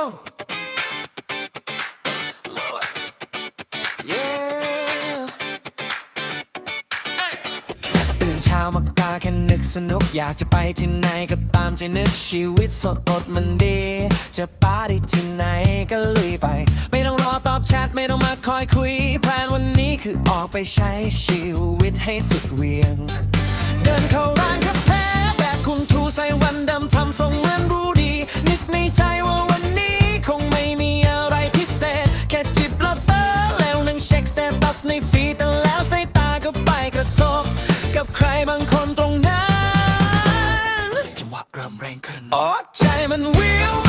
Oh. Lord. Yeah. ตื่นเช้ามากาแค่นึกสนุกอยากจะไปที่ไหนก็ตามใจนึกชีวิตสดอดมันดี จะปาร์ตี้ที่ไหนก็ลุยไป ไม่ต้องรอตอบแชทไม่ต้องมาคอยคุย แพลนวันนี้คือออกไปใช้ชีวิตให้สุดเวียง เดินเข้า ตตัสในฟีดแต่แล้วสายตาก็ไปกระทบกับใครบางคนตรงนั้นจังหวะเริ่มเร่งขึ้นโอ้ใจมันวิว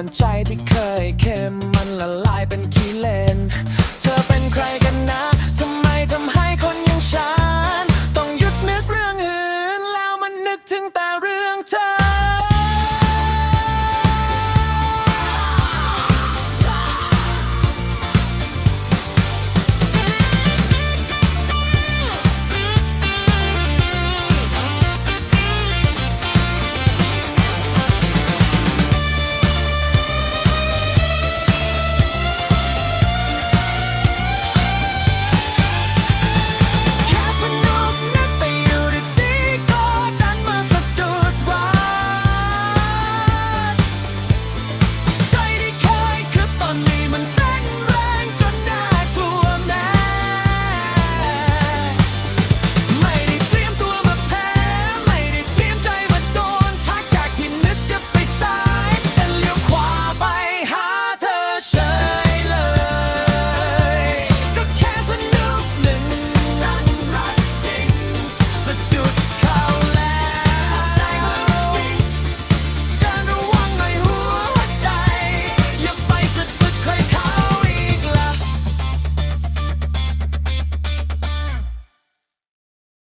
ันใจที่เคยเข้มมันละลายเป็นขี้เลน เธอเป็นใครกันนะ